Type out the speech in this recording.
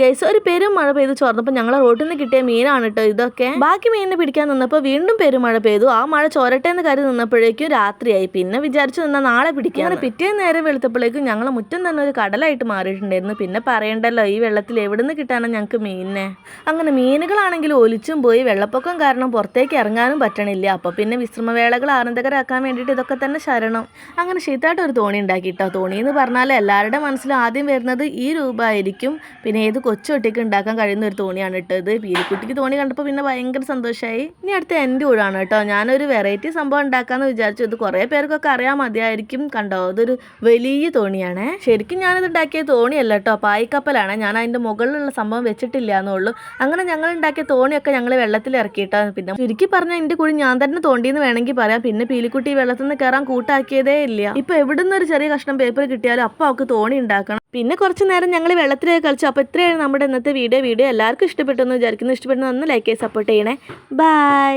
Guys ഒരു പെരും മഴ പെയ്തു ചോർന്നപ്പോൾ ഞങ്ങളെ റോട്ടിൽ നിന്ന് കിട്ടിയ മീനാണ് കേട്ടോ ഇതൊക്കെ. ബാക്കി മീനിനെ പിടിക്കാൻ നിന്നപ്പോൾ വീണ്ടും പെരുമഴ പെയ്തു. ആ മഴ ചോരട്ടെ എന്ന് കരുതി നിന്നപ്പോഴേക്കും രാത്രിയായി. പിന്നെ വിചാരിച്ചു നിന്നാൽ നാളെ പിടിക്കാൻ അങ്ങനെ പിറ്റേ നേരം വെളുത്തപ്പോഴേക്കും ഞങ്ങളെ മുറ്റം തന്നെ ഒരു കടലായിട്ട് മാറിയിട്ടുണ്ടായിരുന്നു. പിന്നെ പറയണ്ടല്ലോ ഈ വെള്ളത്തിൽ എവിടുന്ന് കിട്ടാനോ ഞങ്ങൾക്ക് മീനിനെ? അങ്ങനെ മീനുകളാണെങ്കിൽ ഒലിച്ചും പോയി. വെള്ളപ്പൊക്കം കാരണം പുറത്തേക്ക് ഇറങ്ങാനും പറ്റണില്ല. അപ്പോൾ പിന്നെ വിശ്രമവേളകൾ ആനന്ദകരാക്കാൻ വേണ്ടിയിട്ട് ഇതൊക്കെ തന്നെ ശരണം. അങ്ങനെ ശീതായിട്ട് ഒരു തോണി ഉണ്ടാക്കി കേട്ടോ തോണി എന്ന് പറഞ്ഞാൽ എല്ലാവരുടെ മനസ്സിലും ആദ്യം വരുന്നത് ഈ രൂപമായിരിക്കും. പിന്നെ ഏത് കൊച്ചുകുട്ടിക്ക് ഉണ്ടാക്കാൻ കഴിയുന്ന ഒരു തോണിയാണ് ഇട്ടത്. പീലിക്കുട്ടിക്ക് തോണി കണ്ടപ്പോൾ പിന്നെ ഭയങ്കര സന്തോഷമായി ഇനി അടുത്ത എന്റെ ഊഴാണ് കേട്ടോ. ഞാനൊരു വെറൈറ്റി സംഭവം ഉണ്ടാക്കാമെന്ന് വിചാരിച്ചു. ഇത് കുറേ പേർക്കൊക്കെ അറിയാൻ മതിയായിരിക്കും കണ്ടോ. അതൊരു വലിയ തോണിയാണ്. ശരിക്കും ഞാനിത് ഉണ്ടാക്കിയ തോണിയല്ല കേട്ടോ. പായ്ക്കപ്പലാണ്. ഞാൻ അതിന്റെ മുകളിലുള്ള സംഭവം വെച്ചിട്ടില്ല എന്നുള്ളൂ. അങ്ങനെ ഞങ്ങൾ ഉണ്ടാക്കിയ തോണിയൊക്കെ ഞങ്ങൾ വെള്ളത്തിൽ ഇറക്കിയിട്ടോ പിന്നെ ചുരുക്കി പറഞ്ഞാൽ എന്റെ കൂടി ഞാൻ തന്നെ തോണ്ടിയെന്ന് വേണമെങ്കിൽ പറയാം. പിന്നെ പീലിക്കുട്ടി വെള്ളത്തിൽ നിന്ന് കയറാൻ കൂട്ടാക്കിയതേ ഇല്ല. ഇപ്പം എവിടുന്ന് ഒരു ചെറിയ കഷ്ണം പേപ്പർ കിട്ടിയാലും അപ്പം അവൾക്ക് തോണി ഉണ്ടാക്കണം. പിന്നെ കുറച്ച് നേരം ഞങ്ങൾ വെള്ളത്തിലേക്ക് കളിച്ചു. അപ്പോൾ ഇത്രയാണ് നമ്മുടെ ഇന്നത്തെ വീഡിയോ വീഡിയോ എല്ലാവർക്കും ഇഷ്ടപ്പെട്ടു എന്ന് വിചാരിക്കുന്നു. ഇഷ്ടപ്പെടുന്ന ഒന്ന് ലൈക്ക് ചെയ്ത് സപ്പോർട്ട് ചെയ്യണേ. ബൈ